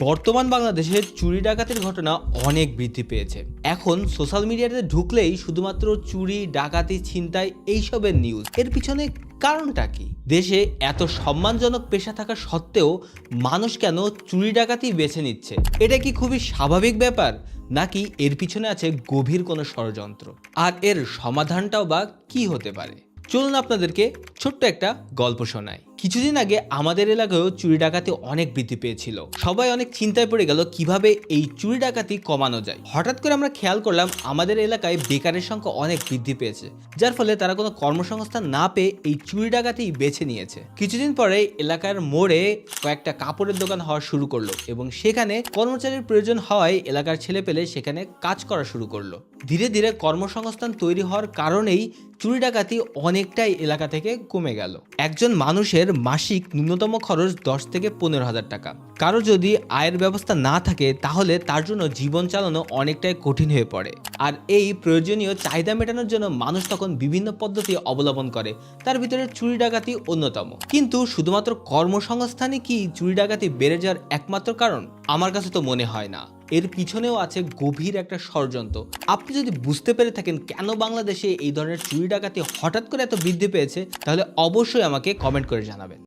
বর্তমান বাংলাদেশে চুরি ডাকাতির ঘটনা অনেক বৃদ্ধি পেয়েছে। এখন সোশ্যাল মিডিয়াতে ঢুকলেই শুধুমাত্র চুরি, ডাকাতি, ছিনতাই এইসবের নিউজ এর পিছনে কারণটা কি? দেশে এত সম্মানজনক পেশা থাকা সত্ত্বেও মানুষ কেন চুরি ডাকাতি বেছে নিচ্ছে? এটা কি খুবই স্বাভাবিক ব্যাপার? নাকি এর পিছনে আছে গভীর কোনো ষড়যন্ত্র? আর এর সমাধানটাও বা কি হতে পারে? চলুন আপনাদেরকে ছোট্ট একটা গল্প শোনাই। কিছুদিন আগে আমাদের এলাকায়ও চুরি ডাকাতি অনেক বৃদ্ধি পেয়েছিল। সবাই অনেক চিন্তায় পড়ে গেল কীভাবে এই চুরি ডাকাতি কমানো যায়। হঠাৎ করে আমরা খেয়াল করলাম, আমাদের এলাকায় বেকারের সংখ্যা অনেক বৃদ্ধি পেয়েছে, যার ফলে তারা কোনো কর্মসংস্থান না পেয়ে এই চুরি ডাকাতি বেছে নিয়েছে। কিছুদিন পরে এলাকার মোড়ে কয়েকটা কাপড়ের দোকান হওয়া শুরু করল এবং সেখানে কর্মচারীর প্রয়োজন হওয়ায় এলাকার ছেলে পেলে সেখানে কাজ করা শুরু করল। ধীরে ধীরে কর্মসংস্থান তৈরি হওয়ার কারণেই চুরি ডাকাতি অনেকটাই এলাকা থেকে কমে গেল। একজন মানুষের মাসিক ন্যূনতম খরচ দশ থেকে পনেরো হাজার টাকা। কারও যদি আয়ের ব্যবস্থা না থাকে, তাহলে তার জন্য জীবন চালানো অনেকটাই কঠিন হয়ে পড়ে। আর এই প্রয়োজনীয় চাহিদা মেটানোর জন্য মানুষ তখন বিভিন্ন পদ্ধতি অবলম্বন করে। তার ভিতরে চুরি ডাকাতি অন্যতম। কিন্তু শুধুমাত্র কর্মসংস্থানে কি চুরি ডাকাতি বেড়ে যাওয়ার একমাত্র কারণ? আমার কাছে তো মনে হয় না। এর পিছনেও আছে গভীর একটা ষড়যন্ত্র। আপনি যদি বুঝতে পেরে থাকেন কেন বাংলাদেশে এই ধরনের চুরি ডাকাতি হঠাৎ করে এত বৃদ্ধি পেয়েছে, তাহলে অবশ্যই আমাকে কমেন্ট করে জানাবেন।